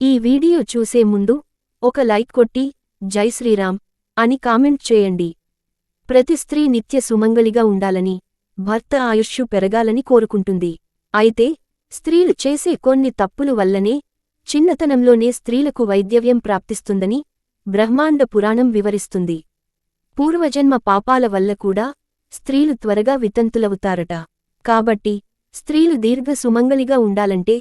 ఈ వీడియో చూసే ముందు ఒక లైక్ కొట్టి జై శ్రీరామ్ అని కామెంట్ చేయండి. ప్రతి స్త్రీ నిత్య సుమంగలిగా ఉండాలని భర్త ఆయుష్షు పెరగాలని కోరుకుంటుంది. అయితే స్త్రీలు చేసే కొన్ని తప్పులు వల్లనే చిన్నతనంలోనే స్త్రీలకు వైద్యవ్యం ప్రాప్తిస్తుందని బ్రహ్మాండ పురాణం వివరిస్తుంది. పూర్వజన్మ పాపాల వల్ల కూడా స్త్రీలు త్వరగా వితంతులవుతారట. కాబట్టి స్త్రీలు దీర్ఘ సుమంగలిగా ఉండాలంటే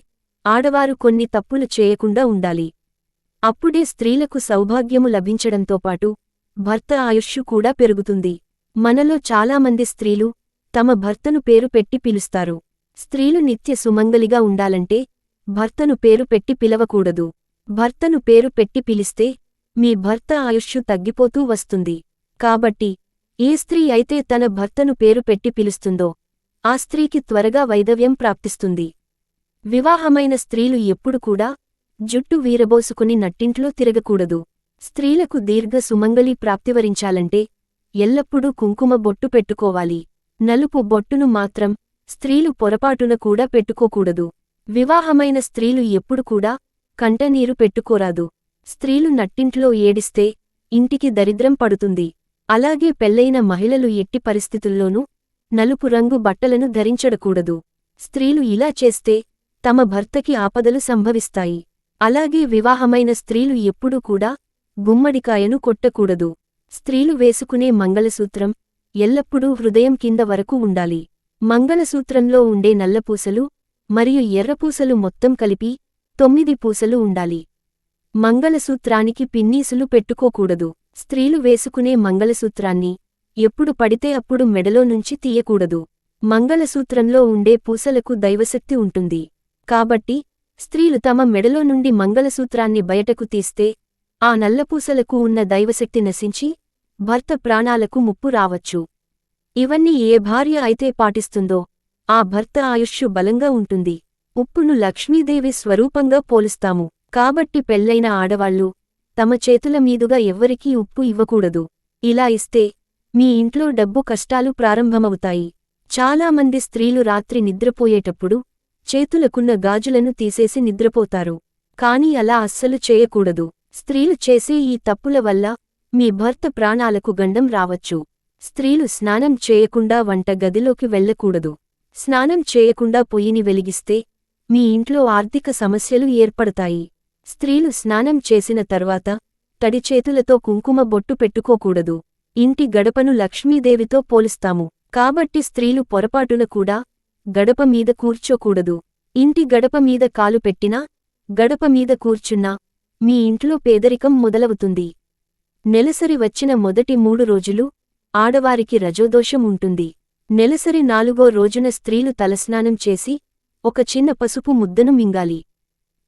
ఆడవారు కొన్ని తప్పులు చేయకుండా ఉండాలి. అప్పుడే స్త్రీలకు సౌభాగ్యము లభించడంతో పాటు భర్త ఆయుష్షు కూడా పెరుగుతుంది. మనలో చాలామంది స్త్రీలు తమ భర్తను పేరు పెట్టి పిలుస్తారు. స్త్రీలు నిత్య సుమంగలిగా ఉండాలంటే భర్తను పేరు పెట్టి పిలవకూడదు. భర్తను పేరు పెట్టి పిలిస్తే మీ భర్త ఆయుష్షు తగ్గిపోతూ వస్తుంది. కాబట్టి ఏ స్త్రీ అయితే తన భర్తను పేరు పెట్టి పిలుస్తుందో ఆ స్త్రీకి త్వరగా వైదవ్యం ప్రాప్తిస్తుంది. వివాహమైన స్త్రీలు ఎప్పుడు కూడా జుట్టు వీరబోసుకుని నట్టింట్లో తిరగకూడదు. స్త్రీలకు దీర్ఘ సుమంగళి ప్రాప్తివరించాలంటే ఎల్లప్పుడూ కుంకుమ బొట్టు పెట్టుకోవాలి. నలుపు బొట్టును మాత్రం స్త్రీలు పొరపాటున కూడా పెట్టుకోకూడదు. వివాహమైన స్త్రీలు ఎప్పుడు కూడా కంటనీరు పెట్టుకోరాదు. స్త్రీలు నట్టింట్లో ఏడిస్తే ఇంటికి దరిద్రం పడుతుంది. అలాగే పెళ్ళైన మహిళలు ఎట్టి పరిస్థితుల్లోనూ నలుపు రంగు బట్టలను ధరించడకూడదు. స్త్రీలు ఇలా చేస్తే తమ భర్తకి ఆపదలు సంభవిస్తాయి. అలాగే వివాహమైన స్త్రీలు ఎప్పుడూ కూడా గుమ్మడికాయను కొట్టకూడదు. స్త్రీలు వేసుకునే మంగళసూత్రం ఎల్లప్పుడూ హృదయం కింద వరకు ఉండాలి. మంగళసూత్రంలో ఉండే నల్లపూసలు మరియు ఎర్రపూసలు మొత్తం కలిపి తొమ్మిది పూసలు ఉండాలి. మంగళసూత్రానికి పిన్నీసులు పెట్టుకోకూడదు. స్త్రీలు వేసుకునే మంగళసూత్రాన్ని ఎప్పుడు పడితే అప్పుడు మెడలో నుంచి తీయకూడదు. మంగళసూత్రంలో ఉండే పూసలకు దైవశక్తి ఉంటుంది. కాబట్టి స్త్రీలు తమ మెడలో నుండి మంగళసూత్రాన్ని బయటకు తీస్తే ఆ నల్లపూసలకు ఉన్న దైవశక్తి నశించి భర్త ప్రాణాలకు ముప్పు రావచ్చు. ఇవన్నీ ఏ భార్య అయితే పాటిస్తుందో ఆ భర్త ఆయుష్యు బలంగా ఉంటుంది. ఉప్పును లక్ష్మీదేవి స్వరూపంగా పోలుస్తాము. కాబట్టి పెళ్ళైన ఆడవాళ్ళు తమ చేతుల మీదుగా ఎవ్వరికీ ఉప్పు ఇవ్వకూడదు. ఇలా ఇస్తే మీ ఇంట్లో డబ్బు కష్టాలు ప్రారంభమవుతాయి. చాలామంది స్త్రీలు రాత్రి నిద్రపోయేటప్పుడు చేతులకున్న గాజులను తీసేసి నిద్రపోతారు. కాని అలా అస్సలు చేయకూడదు. స్త్రీలు చేసే ఈ తప్పుల వల్ల మీ భర్త ప్రాణాలకు గండం రావచ్చు. స్త్రీలు స్నానం చేయకుండా వంట గదిలోకి వెళ్ళకూడదు స్నానం చేయకుండా పొయ్యిని వెలిగిస్తే మీ ఇంట్లో ఆర్థిక సమస్యలు ఏర్పడతాయి. స్త్రీలు స్నానం చేసిన తర్వాత తడి చేతులతో కుంకుమ బొట్టు పెట్టుకోకూడదు. ఇంటి గడపను లక్ష్మీదేవితో పోలుస్తాము. కాబట్టి స్త్రీలు పొరపాటున కూడా గడప మీద కూర్చోకూడదు. ఇంటి గడప మీద కాలు పెట్టినా గడప మీద కూర్చున్నా మీ ఇంట్లో పేదరికం మొదలవుతుంది. నెలసరి వచ్చిన మొదటి మూడు రోజులు ఆడవారికి రజోదోషం ఉంటుంది. నెలసరి నాలుగో రోజున స్త్రీలు తలస్నానం చేసి ఒక చిన్న పసుపు ముద్దను మింగాలి.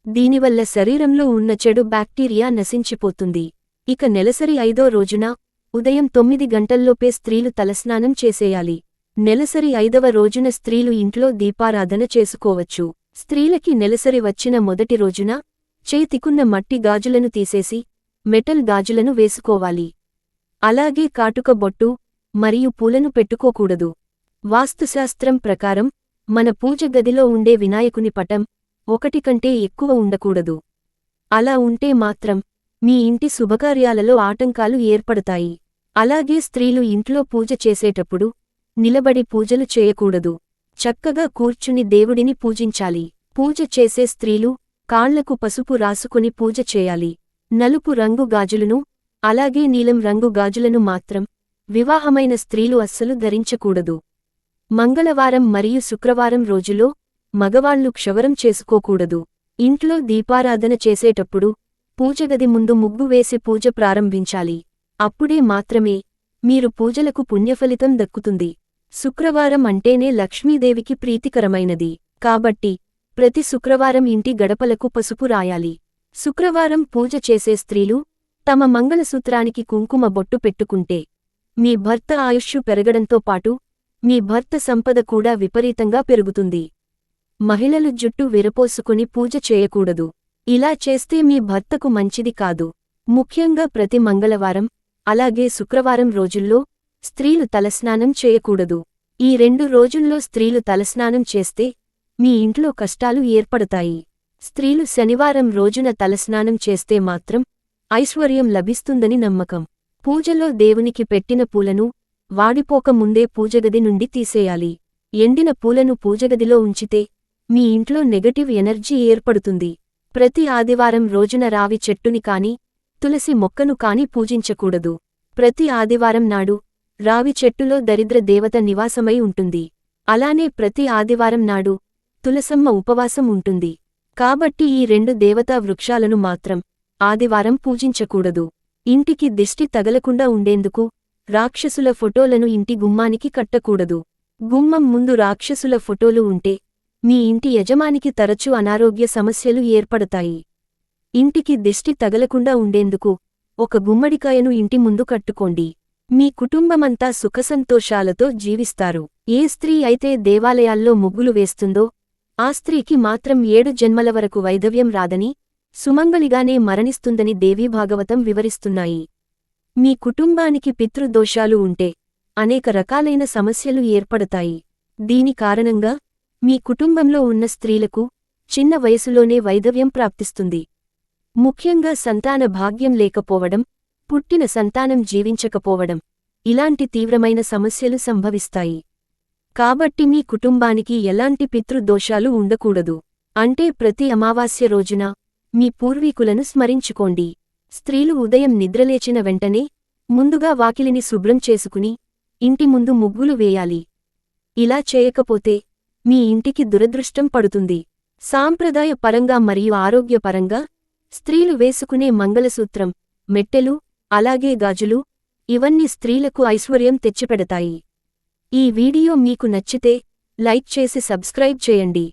దీనివల్ల శరీరంలో ఉన్న చెడు బ్యాక్టీరియా నశించిపోతుంది. ఇక నెలసరి ఐదో రోజున ఉదయం తొమ్మిది గంటల్లోపే స్త్రీలు తలస్నానం చేసేయాలి. నెలసరి ఐదవ రోజున స్త్రీలు ఇంట్లో దీపారాధన చేసుకోవచ్చు. స్త్రీలకి నెలసరి వచ్చిన మొదటి రోజున చేతికున్న మట్టి గాజులను తీసేసి మెటల్ గాజులను వేసుకోవాలి. అలాగే కాటుక బొట్టు మరియు పూలను పెట్టుకోకూడదు. వాస్తుశాస్త్రం ప్రకారం మన పూజ గదిలో ఉండే వినాయకుని పటం ఒకటి కంటే ఎక్కువ ఉండకూడదు. అలా ఉంటే మాత్రం మీ ఇంటి శుభకార్యాలలో ఆటంకాలు ఏర్పడతాయి. అలాగే స్త్రీలు ఇంట్లో పూజ చేసేటప్పుడు నిలబడి పూజలు చేయకూడదు. చక్కగా కూర్చుని దేవుడిని పూజించాలి. పూజ చేసే స్త్రీలు కాళ్ళకు పసుపు రాసుకుని పూజ చేయాలి. నలుపు రంగు గాజులను అలాగే నీలం రంగు గాజులను మాత్రం వివాహమైన స్త్రీలు అస్సలు ధరించకూడదు. మంగళవారం మరియు శుక్రవారం రోజులో మగవాళ్ళు క్షవరం చేసుకోకూడదు. ఇంట్లో దీపారాధన చేసేటప్పుడు పూజగది ముందు ముగ్గు వేసి పూజ ప్రారంభించాలి. అప్పుడే మాత్రమే మీరు పూజలకు పుణ్యఫలితం దక్కుతుంది. శుక్రవారం అంటేనే లక్ష్మీదేవికి ప్రీతికరమైనది. కాబట్టి ప్రతి శుక్రవారం ఇంటి గడపలకు పసుపు రాయాలి. శుక్రవారం పూజ చేసే స్త్రీలు తమ మంగళసూత్రానికి కుంకుమ బొట్టు పెట్టుకుంటే మీ భర్త ఆయుష్షు పెరగడంతో పాటు మీ భర్త సంపద కూడా విపరీతంగా పెరుగుతుంది. మహిళలు జుట్టు విరపోసుకుని పూజ చేయకూడదు. ఇలా చేస్తే మీ భర్తకు మంచిది కాదు. ముఖ్యంగా ప్రతి మంగళవారం అలాగే శుక్రవారం రోజుల్లో స్త్రీలు తలస్నానం చేయకూడదు. ఈ రెండు రోజుల్లో స్త్రీలు తలస్నానం చేస్తే మీ ఇంట్లో కష్టాలు ఏర్పడతాయి. స్త్రీలు శనివారం రోజున తలస్నానం చేస్తే మాత్రం ఐశ్వర్యం లభిస్తుందని నమ్మకం. పూజలో దేవునికి పెట్టిన పూలను వాడిపోక ముందే పూజగది నుండి తీసేయాలి. ఎండిన పూలను పూజగదిలో ఉంచితే మీ ఇంట్లో నెగటివ్ ఎనర్జీ ఏర్పడుతుంది. ప్రతి ఆదివారం రోజున రావి చెట్టుని కాని తులసి మొక్కను కాని పూజించకూడదు. ప్రతి ఆదివారం నాడు రావి చెట్టులో దరిద్ర దేవత నివాసమై ఉంటుంది. అలానే ప్రతి ఆదివారం నాడు తులసమ్మ ఉపవాసం ఉంటుంది. కాబట్టి ఈ రెండు దేవతా వృక్షాలను మాత్రం ఆదివారం పూజించకూడదు. ఇంటికి దిష్టి తగలకుండా ఉండేందుకు రాక్షసుల ఫోటోలను ఇంటి గుమ్మానికి కట్టకూడదు. గుమ్మం ముందు రాక్షసుల ఫోటోలు ఉంటే మీ ఇంటి యజమానికి తరచూ అనారోగ్య సమస్యలు ఏర్పడతాయి. ఇంటికి దిష్టి తగలకుండా ఉండేందుకు ఒక గుమ్మడికాయను ఇంటి ముందు కట్టుకోండి. మీ కుటుంబమంతా సుఖసంతోషాలతో జీవిస్తారు. ఏ స్త్రీ అయితే దేవాలయాల్లో ముగ్గులు వేస్తుందో ఆ స్త్రీకి మాత్రం ఏడు జన్మల వరకు వైధవ్యం రాదని సుమంగళిగానే మరణిస్తుందని దేవీభాగవతం వివరిస్తున్నాయి. మీ కుటుంబానికి పితృదోషాలు ఉంటే అనేక రకాలైన సమస్యలు ఏర్పడతాయి. దీని కారణంగా మీ కుటుంబంలో ఉన్న స్త్రీలకు చిన్న వయసులోనే వైధవ్యం ప్రాప్తిస్తుంది. ముఖ్యంగా సంతాన భాగ్యం లేకపోవడం పుట్టిన సంతానం జీవించకపోవడం ఇలాంటి తీవ్రమైన సమస్యలు సంభవిస్తాయి. కాబట్టి మీ కుటుంబానికి ఎలాంటి పితృదోషాలు ఉండకూడదు. అంటే ప్రతి అమావాస్య రోజున మీ పూర్వీకులను స్మరించుకోండి. స్త్రీలు ఉదయం నిద్రలేచిన వెంటనే ముందుగా వాకిలిని శుభ్రం చేసుకుని ఇంటి ముందు ముగ్గులు వేయాలి. ఇలా చేయకపోతే మీ ఇంటికి దురదృష్టం పడుతుంది. సాంప్రదాయ పరంగా మరియు ఆరోగ్యపరంగా స్త్రీలు వేసుకునే మంగళసూత్రం మెట్టెలు అలాగే గాజులు ఇవన్నీ స్త్రీలకు ఐశ్వర్యం తెచ్చిపెడతాయి. ఈ వీడియో మీకు నచ్చితే లైక్ చేసి సబ్స్క్రైబ్ చేయండి.